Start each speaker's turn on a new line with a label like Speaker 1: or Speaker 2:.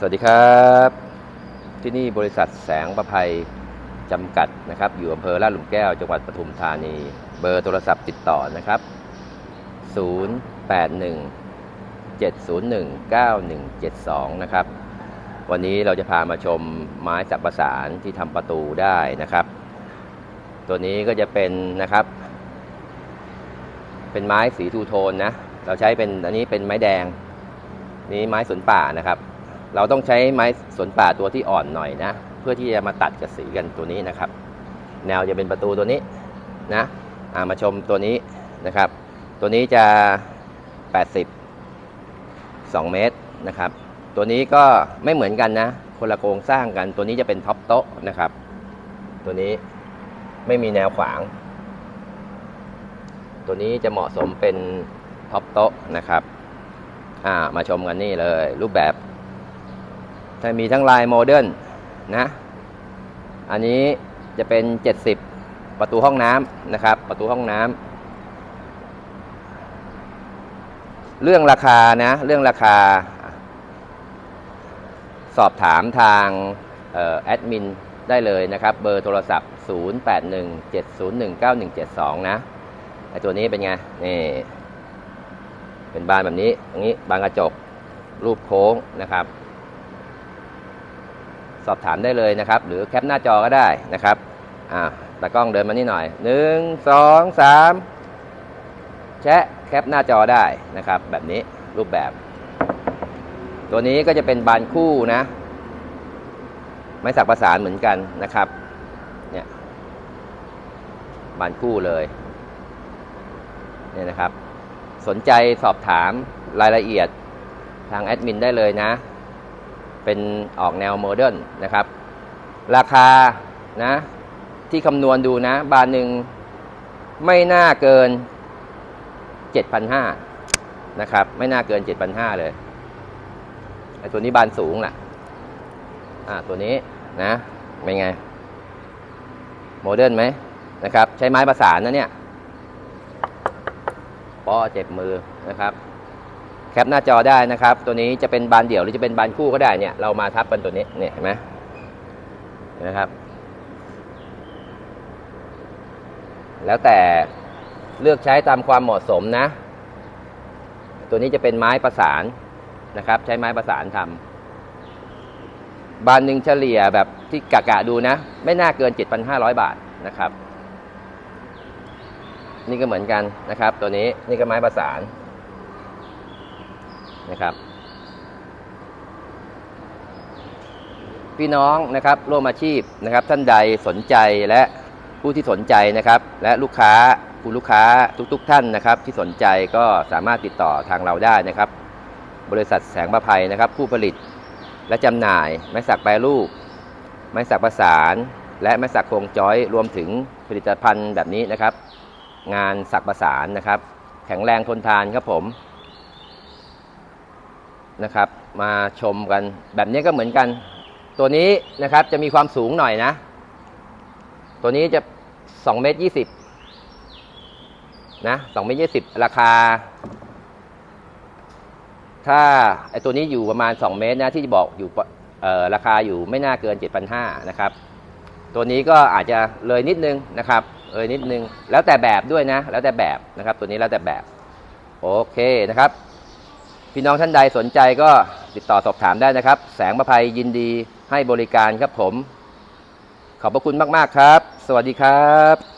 Speaker 1: สวัสดีครับ ที่นี่บริษัทแสงประภัยจำกัดนะครับ อยู่อำเภอลาดหลุมแก้วจังหวัดปทุมธานี เบอร์โทรศัพท์ติดต่อนะครับ 081 701 9172 นะครับ วันนี้เราจะพามาชมไม้สักประสานที่ทำประตูได้นะครับ ตัวนี้ก็จะเป็นนะครับ เป็นไม้สีทูโทนนะ เราใช้เป็นอันนี้เป็นไม้แดง นี่ไม้สวนป่านะครับ เราต้องใช้ไม้สวนป่าตัวที่อ่อนหน่อยนะ เพื่อที่จะมาตัดกับสีกันตัวนี้นะครับ แนวจะเป็นประตูตัวนี้นะามาชมตัวนี้นะครับ ตัวนี้จะ 80 2 เมตรนะครับ ตัวนี้ก็ไม่เหมือนกันนะ คนละโครงสร้างกัน ตัวนี้จะเป็นท็อปโต๊ะนะครับ ตัวนี้ไม่มีแนวขวาง ตัวนี้จะเหมาะสมเป็นท็อปโต๊ะนะครับ อ่า มาชมกันนี่เลย รูปแบบ จะมีทั้งลายโมเดิร์นนะ อันนี้จะเป็น 70 ประตูห้องน้ำนะครับ ประตูห้องน้ำเรื่องราคานะ เรื่องราคา สอบถามทางออแอดมินได้เลยนะครับ เบอร์โทรศัพท์ 0817019172 นะไอตัวนี้เป็นไง นี่ เป็นบานแบบนี้ ตรงนี้บานกระจก รูปโค้งนะครับ สอบถามได้เลยนะครับ หรือแคปหน้าจอก็ได้นะครับอ่าตากล้องเดินมานี่หน่อยหนึ่งสองสามแชะแคปหน้าจอได้นะครับ แบบนี้รูปแบบ ตัวนี้ก็จะเป็นบานคู่นะ ไม้สักประสานเหมือนกันนะครับเนี่ยบานคู่เลยเนี่ยนะครับ สนใจสอบถามรายละเอียดทางแอดมินได้เลยนะ เป็นออกแนวโมเดิร์นนะครับ ราคานะที่คำนวณดูนะ บานหนึ่งไม่น่าเกิน 7,500นะครับ ไม่น่าเกิน 7,500 เลยไอ้ตัวนี้บานสูงล่ะ อ่าตัวนี้นะเป็นไง โมเดิร์นไหมนะครับ ใช้ไม้ประสานนะเนี่ยป้อเจ็บมือนะครับ ปหน้าจอได้นะครับ ตัวนี้จะเป็นบานเดี่ยวหรือจะเป็นบานคู่ก็ได้เนี่ย เรามาทับกันตัวนี้เนี่ยเห็นไหมนไหมครับ แล้วแต่เลือกใช้ตามความเหมาะสมนะ ตัวนี้จะเป็นไม้ประสานนะครับ ใช้ไม้ประสานทำบานหนึ่งเฉลี่ยแบบที่กะกะดูนะ ไม่น่าเกิน 7,500 บาทนะครับ นี่ก็เหมือนกันนะครับ ตัวนี้นี่ก็ไม้ประสาน นะครับ พี่น้องนะครับร่วมอาชีพนะครับ ท่านใดสนใจและผู้ที่สนใจนะครับ และลูกค้าผู้ลูกค้าทุกๆทท่านนะครับ ที่สนใจก็สามารถติดต่อทางเราได้นะครับ บริษัทแสงประภัยนะครับ ผู้ผลิตและจำหน่าย ไม้สักแปรรูป ไม้สักประสาน และไม้สักโครงจอยรวมถึงผลิตภัณฑ์แบบนี้นะครับ งานสักประสานนะครับ แข็งแรงทนทานครับผม นะครับ มาชมกันแบบนี้ก็เหมือนกัน ตัวนี้นะครับจะมีความสูงหน่อยนะ ตัวนี้จะ2เมตร20นะ2เมตร20ราคา ถ้าไอตัวนี้อยู่ประมาณ 2 เมตรนะที่บอกอยู่ราคาอยู่ไม่น่าเกิน 7,500นะครับ ตัวนี้ก็อาจจะเลยนิดนึงนะครับเลยนิดนึง แล้วแต่แบบด้วยนะ แล้วแต่แบบนะครับ ตัวนี้แล้วแต่แบบ โอเคนะครับ พี่น้องท่านใดสนใจก็ติดต่อสอบถามได้นะครับ แสงประภัยยินดีให้บริการครับผม ขอบพระคุณมาก ๆ ครับ สวัสดีครับ